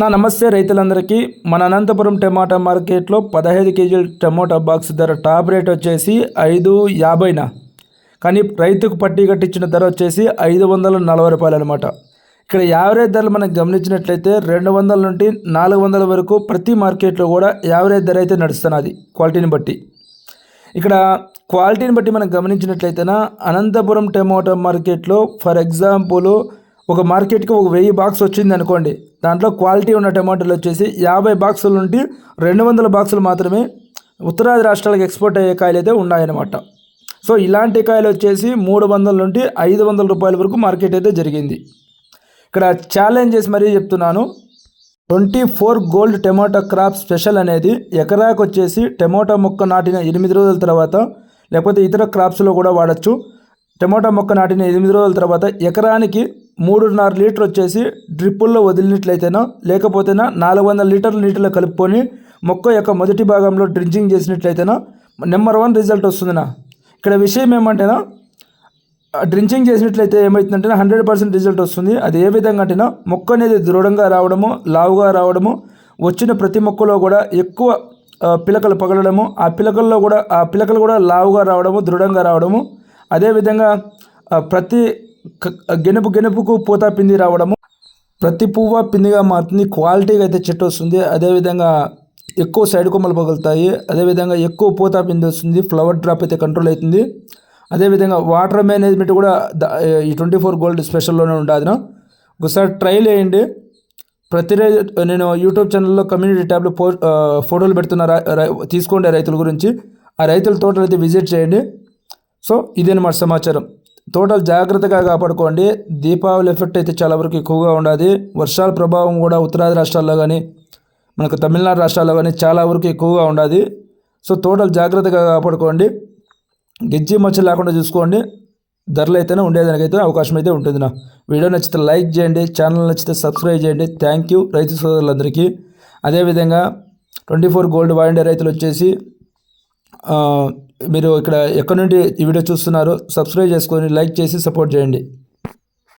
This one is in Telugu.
నా నమస్తే రైతులందరికీ. మన అనంతపురం టమాటా మార్కెట్లో పదహైదు కేజీల టమోటా బాక్స్ ధర టాప్ రేట్ వచ్చేసి ఐదు యాభైనా. కానీ రైతుకు పట్టి కట్టించిన ధర వచ్చేసి ఐదు వందల నలభై రూపాయలు అనమాట ఇక్కడ యావరేజ్ ధరలు మనం గమనించినట్లయితే రెండు వందల నుండి నాలుగు వందల వరకు ప్రతి మార్కెట్లో కూడా యావరేజ్ ధర అయితే నడుస్తున్నది క్వాలిటీని బట్టి. ఇక్కడ క్వాలిటీని బట్టి మనం గమనించినట్లయితేనా అనంతపురం టమోటా మార్కెట్లో ఫర్ ఎగ్జాంపుల్ ఒక మార్కెట్కి ఒక వెయ్యి బాక్స్ వచ్చింది అనుకోండి దాంట్లో క్వాలిటీ ఉన్న టమాటాలు వచ్చేసి యాభై బాక్సుల నుండి రెండు వందల బాక్సులు మాత్రమే ఉత్తరాది రాష్ట్రాలకు ఎక్స్పోర్ట్ అయ్యే కాయలు అయితే ఉన్నాయన్నమాట. సో ఇలాంటి కాయలు వచ్చేసి మూడు వందల నుండి ఐదు వందల రూపాయల వరకు మార్కెట్ అయితే జరిగింది. ఇక్కడ ఛాలెంజ్ చేసి మరీ చెప్తున్నాను. Twenty four gold tomato crop special అనేది ఎకరాకు వచ్చేసి టమాటా మొక్క నాటిన ఎనిమిది రోజుల తర్వాత లేకపోతే ఇతర క్రాప్స్లో కూడా వాడచ్చు. టమాటా మొక్క నాటిన ఎనిమిది రోజుల తర్వాత ఎకరానికి మూడున్నర లీటర్ వచ్చేసి డ్రిప్పుల్లో వదిలినట్లయితేనో లేకపోతేనా నాలుగు వందల లీటర్ల నీటిలో కలుపుకొని మొక్క యొక్క మొదటి భాగంలో డ్రింకింగ్ చేసినట్లయితేనో నెంబర్ వన్ రిజల్ట్ వస్తుందినా. ఇక్కడ విషయం ఏమంటేనా డ్రించింగ్ చేసినట్లయితే ఏమవుతుందంటే హండ్రెడ్ పర్సెంట్ రిజల్ట్ వస్తుంది. అది ఏ విధంగా అంటేనా మొక్క అనేది దృఢంగా రావడము లావుగా రావడము వచ్చిన ప్రతి మొక్కలో కూడా ఎక్కువ పిలకలు పగలడము ఆ పిలకల్లో కూడా ఆ పిలకలు కూడా లావుగా రావడము దృఢంగా రావడము. అదేవిధంగా ప్రతి గెనుపు గెనుపుకు పూత పిండి రావడము ప్రతి పువ్వు పిండిగా మారుతుంది క్వాలిటీగా అయితే చెట్టు వస్తుంది అదేవిధంగా ఎక్కువ సైడ్ కొమ్మలు పగులుతాయి అదేవిధంగా ఎక్కువ పూత పిండి వస్తుంది ఫ్లవర్ డ్రాప్ అయితే కంట్రోల్ అవుతుంది అదేవిధంగా వాటర్ మేనేజ్మెంట్ కూడా ఈ ట్వంటీ ఫోర్ గోల్డ్ స్పెషల్లోనే ఉంటుంది ఒకసారి ట్రైల్ వేయండి ప్రతిరోజు నేను యూట్యూబ్ ఛానల్లో కమ్యూనిటీ ట్యాబ్లో పో ఫోటోలు పెడుతున్న తీసుకోండి రైతుల గురించి. ఆ రైతుల తోటలు అయితే విజిట్ చేయండి. సో ఇదేనమాట సమాచారం. తోటలు జాగ్రత్తగా కాపాడుకోండి. దీపావళి ఎఫెక్ట్ అయితే చాలా వరకు ఎక్కువగా ఉండదు. వర్షాల ప్రభావం కూడా ఉత్తరాది రాష్ట్రాల్లో కానీ మనకు తమిళనాడు రాష్ట్రాల్లో కానీ చాలా వరకు ఎక్కువగా ఉండదు. సో తోటలు జాగ్రత్తగా కాపాడుకోండి. గెజ్జి మచ్చ లేకుండా చూసుకోండి. ధరలు అయితేనే ఉండేదానికైతే అవకాశం అయితే ఉంటుంది నా. వీడియో నచ్చితే లైక్ చేయండి. ఛానల్ నచ్చితే సబ్స్క్రైబ్ చేయండి. థ్యాంక్ యూ రైతు సోదరులందరికీ. అదేవిధంగా ట్వంటీ ఫోర్ గోల్డ్ వాయిండే రైతులు వచ్చేసి మీరు ఇక్కడ ఎక్కడి నుండి ఈ వీడియో చూస్తున్నారు సబ్స్క్రైబ్ చేసుకొని లైక్ చేసి సపోర్ట్ చేయండి.